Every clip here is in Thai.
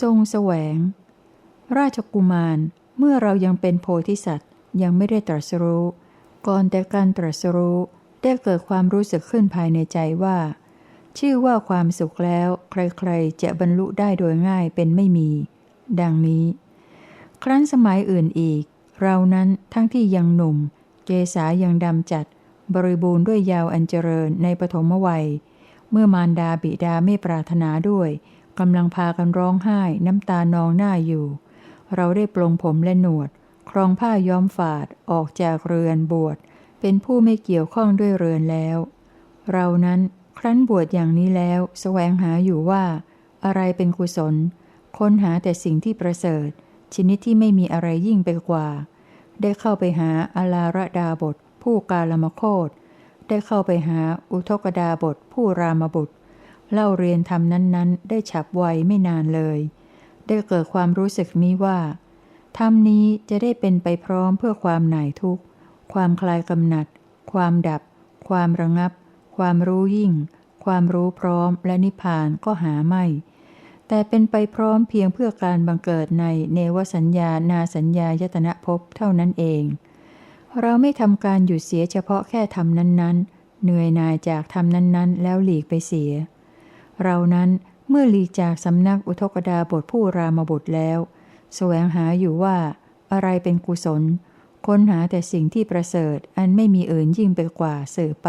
ทรงแสวง ราชกุมารเมื่อเรายังเป็นโพธิสัตว์ยังไม่ได้ตรัสรู้ ก่อนแต่การตรัสรู้ได้เกิดความรู้สึกขึ้นภายในใจว่า ชื่อว่าความสุขแล้ว ใครๆ จะบรรลุได้โดยง่ายเป็นไม่มี ดังนี้ ครั้นสมัยอื่นอีก เรานั้นทั้งที่ยังหนุ่ม เกษายังดำจัด บริบูรณ์ด้วยยาวอันเจริญในปฐมวัย เมื่อมารดาบิดาไม่ปรารถนาด้วย กำลังพากันร้องไห้น้ำตานองหน้าอยู่ เราได้ปลงผมและหนวด ครองผ้าย้อมฝาดออกจากเรือนบวช เป็นผู้ไม่เกี่ยวข้องด้วยเรือนแล้ว เรานั้นครั้นบวชอย่างนี้แล้วแสวงหาอยู่ว่า อะไรเป็นกุศล ค้นหาแต่สิ่งที่ประเสริฐ ชนิดที่ไม่มีอะไรยิ่งไปกว่า ได้เข้าไปหาอาลาระดาบท ผู้กาลมโคตได้เข้าไปหาอุทกดาบท ผู้รามบุตร เล่าเรียนทำนั้นๆ ได้ฉับไวไม่นานเลย ได้เกิดความรู้สึกนี้ว่าธรรมนี้จะได้เป็นไปพร้อมเพื่อความหน่ายทุกข์ ความคลายกำหนัด ความดับ ความระงับ ความรู้ยิ่ง ความรู้พร้อมและนิพพานก็หาไม่ แต่เป็นไปพร้อมเพียงเพื่อการบังเกิดในเนวสัญญานาสัญญายตนะภพเท่านั้นเอง เราไม่ทำการหยุดเสียเฉพาะแค่ทำนั้นๆ เหนื่อยหน่ายจากทำนั้นๆ แล้วหลีกไปเสีย เรานั้นเมื่อหลีจากสำนักอุทกดาบทผู้รามบุตรแล้วแสวงหาอยู่ว่า อะไรเป็นกุศล ค้นหาแต่สิ่งที่ประเสริฐอันไม่มีอื่นยิ่งไปกว่าเสื่อไป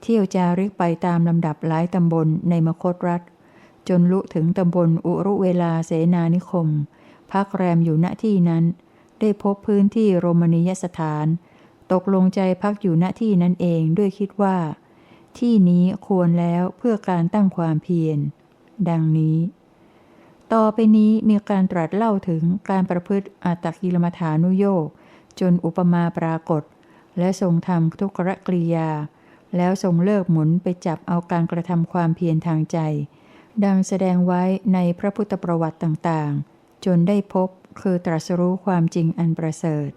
เที่ยวจาริกไปตามลำดับหลายตำบลในมคตรัฐ จนลุถึงตำบลอุรุเวลาเสนานิคม พักแรมอยู่ณที่นั้น ได้พบพื้นที่โรมณียสถาน ตกลงใจพักอยู่ณที่นั้นเองด้วยคิดว่า ที่นี้ควรแล้วเพื่อการตั้งความเพียร ดังนี้ ต่อไปนี้มีการตรัสเล่าถึงการประพฤติอัตกิลมฐานุโยกจนอุปมาปรากฏ และทรงทำทุกขกริยา แล้วทรงเลิกหมุนไปจับเอาการกระทำความเพียรทางใจ ดังแสดงไว้ในพระพุทธประวัติต่างๆ จนได้พบคือตรัสรู้ความจริงอันประเสริฐ